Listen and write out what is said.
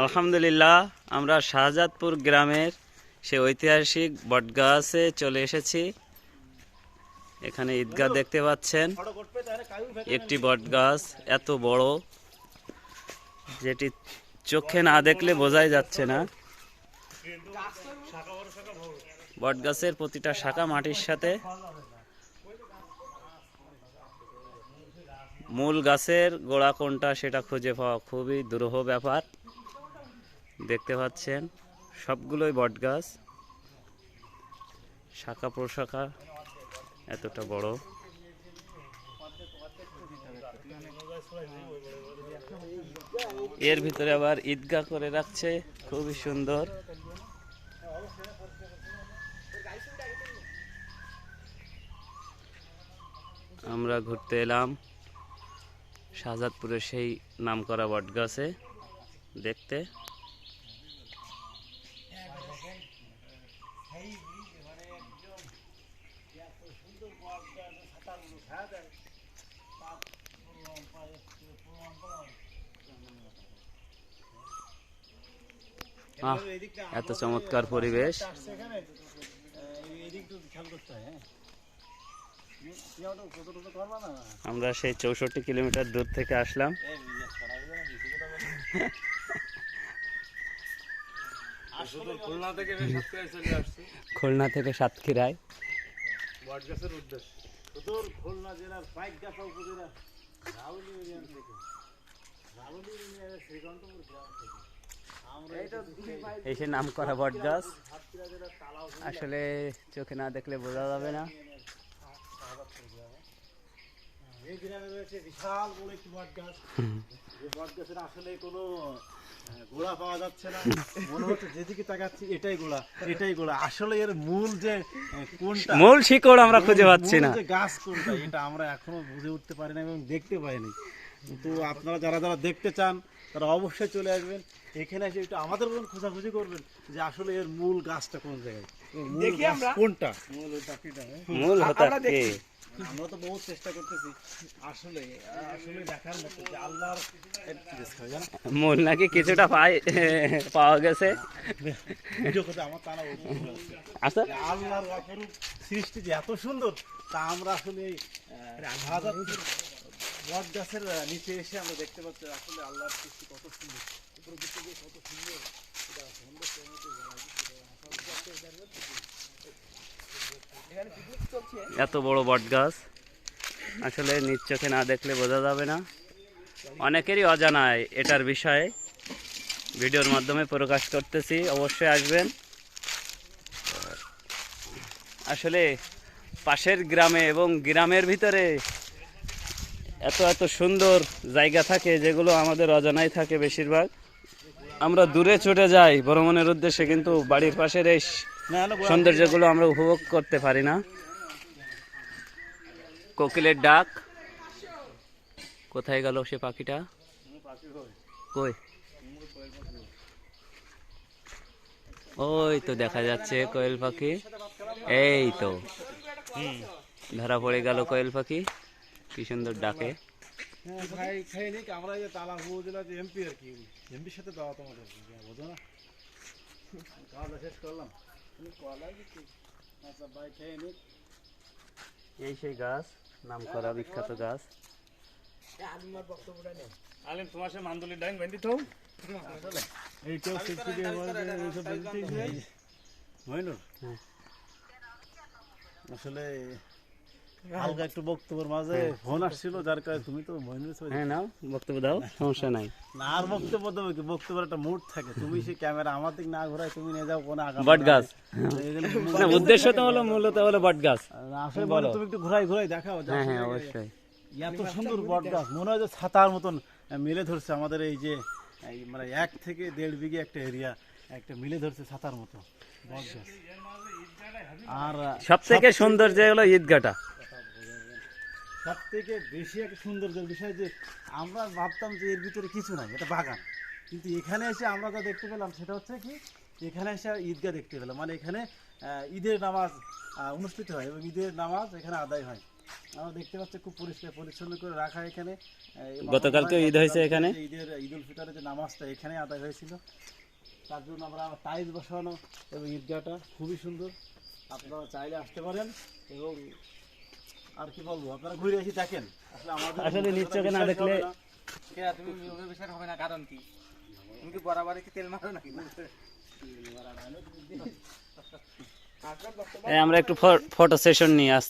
আলহামদুলিল্লাহ, আমরা শাহজাদপুর গ্রামের সে ঐতিহাসিক বটগাছে চলে এসেছি। এখানে ঈদগাহ দেখতে পাচ্ছেন। একটি বটগাছ এত বড়, যেটি চোখে না দেখলে বোঝাই যাচ্ছে না। বটগাছের প্রতিটা শাখা মাটির সাথে মূল গাছের গোড়া কোনটা সেটা খুঁজে পাওয়া খুবই দুরূহ ব্যাপার। দেখতে পাচ্ছেন, সবগুলোই বট গাছ। শাখা প্রশাখা এতটা বড়। এর ভিতরে আবার ঈদগাহ করে রাখছে, খুবই সুন্দর। আমরা ঘুরতে এলাম। শাহজাদপুরের সেই নাম নামকরা বটগাছে দেখতে। এত চমৎকার পরিবেশ। আমরা সেই চৌষট্টি কিলোমিটার দূর থেকে আসলাম। খুলনা থেকে সাতক্ষীরায়। আমরা নাম করা বট গাছ আসলে চোখে না দেখলে বোঝা যাবে না। এই গ্রামে রয়েছে বিশাল বড় একটি বট গাছ। যে বট গাছের আসলে কোনো গোড়া পাওয়া যাচ্ছে না। মনে হচ্ছে যেদিকে তাকাচ্ছি এটাই গোড়া এটাই গোড়া। আসলে এর মূল যে কোনটা মূল শিকড় আমরা খুঁজে পাচ্ছি না। যে গাছ কোনটা এটা আমরা এখনও বুঝে উঠতে পারি না এবং দেখতে পাইনি। কিন্তু আপনারা যারা যারা দেখতে চান তারা অবশ্যই চলে আসবেন। এখানে এসে একটু আমাদের মতন খোঁজাখুঁজি করবেন যে আসলে এর মূল গাছটা কোন জায়গায়। কোনটা? মূল হ্যাঁ? মূল হতা আমরা তো বহুত চেষ্টা করতেছি। আসলে আসলে দেখার মতো যে আল্লাহর জানো মূল নাকি কিছুটা পাই পাওয়া গেছে। আচ্ছা। যে আল্লাহর অপরূপ সৃষ্টি যে এত সুন্দর তা আমরা আসলে বট গাছের নিচে এসে আমরা দেখতে পাচ্ছি আসলে আল্লাহর সৃষ্টি কত সুন্দর। উপরে দিকে কত সুন্দর। এটা সৌন্দর্যের মধ্যে যারা এত বড় বট গাছ। আসলে নিজ চোখে না দেখলে বোঝা যাবে না। অনেকেরই অজানায় এটার বিষয়ে। ভিডিওর মাধ্যমে প্রকাশ করতেছি, অবশ্যই আসবেন। আসলে পাশের গ্রামে এবং গ্রামের ভিতরে এত এত সুন্দর জায়গা থাকে যেগুলো আমাদের অজানাই থাকে বেশিরভাগ। আমরা দূরে ছুটে যাই ভ্রমণের উদ্দেশ্যে, কিন্তু বাড়ির পাশের এই সৌন্দর্যগুলো আমরা উপভোগ করতে পারি না। কোকিলের ডাক। কোথায় গেল সে পাখিটা? কই? ওই তো দেখা যাচ্ছে কোয়েল পাখি। এই তো। ধরা পড়ে গেল কোয়েল পাখি। কি সুন্দর ডাকে। হ্যাঁ, শেষ করলাম। এই সেই গাছ নাম করা বিখ্যাত গাছ। আলিম তোমার সে মান্দুলি ডাইন বেঁধি তো এইটাও সিক্সটি ডে এইসব হ্যাঁ। আসলে হালকা একটু বক্তব্যের মাঝে ফোন আসছিল যার কারণে তুমি তো হ্যাঁ নাও বক্তব্য দাও সমস্যা নাই। না আর বক্তব্য দেবে কি? বক্তব্যের একটা মুড থাকে। তুমি সেই ক্যামেরা আমার দিক না ঘোরায় তুমি নিয়ে যাও কোনো আগাম বট গাছ। না উদ্দেশ্য তো হলো মূলত হলো বট গাছ। আসলে বলো তুমি একটু ঘুরাই ঘুরাই দেখাও হ্যাঁ হ্যাঁ অবশ্যই। এত সুন্দর বট গাছ মনে হয় যে ছাতার মতন মিলে ধরছে আমাদের এই যে মানে এক থেকে দেড় বিঘে একটা এরিয়া একটা মিলে ধরছে ছাতার মতো বট গাছ। আর সব থেকে সৌন্দর্য হলো ঈদগাটা। সব থেকে বেশি একটা সৌন্দর্যের বিষয় যে আমরা ভাবতাম যে এর ভিতরে কিছু নাই এটা বাগান। কিন্তু এখানে এসে আমরা যা দেখতে পেলাম সেটা হচ্ছে কি এখানে এসে ঈদগাহ দেখতে পেলাম। মানে এখানে ঈদের নামাজ অনুষ্ঠিত হয় এবং ঈদের নামাজ এখানে আদায় হয়। আমরা দেখতে পাচ্ছি খুব পরিষ্কার পরিচ্ছন্ন করে রাখা এখানে। গতকালকে ঈদ হয়েছে এখানে? ঈদের ঈদ উল ফিতরের যে নামাজটা এখানে আদায় হয়েছিল। তার জন্য আমরা টাইলস বসানো এবং ঈদগাহটা খুবই সুন্দর। আপনারা চাইলে আসতে পারেন এবং আর কি বলব আপনারা ঘুরে এসে দেখেন। আসলে আমাদের আসলে না দেখলে হবে না। তুমি বিশ্বাস হবে না কারণ কি? তুমি কি বরাবরই কি তেল মারো নাকি? আমরা একটু ফটো সেশন নিয়ে আসতে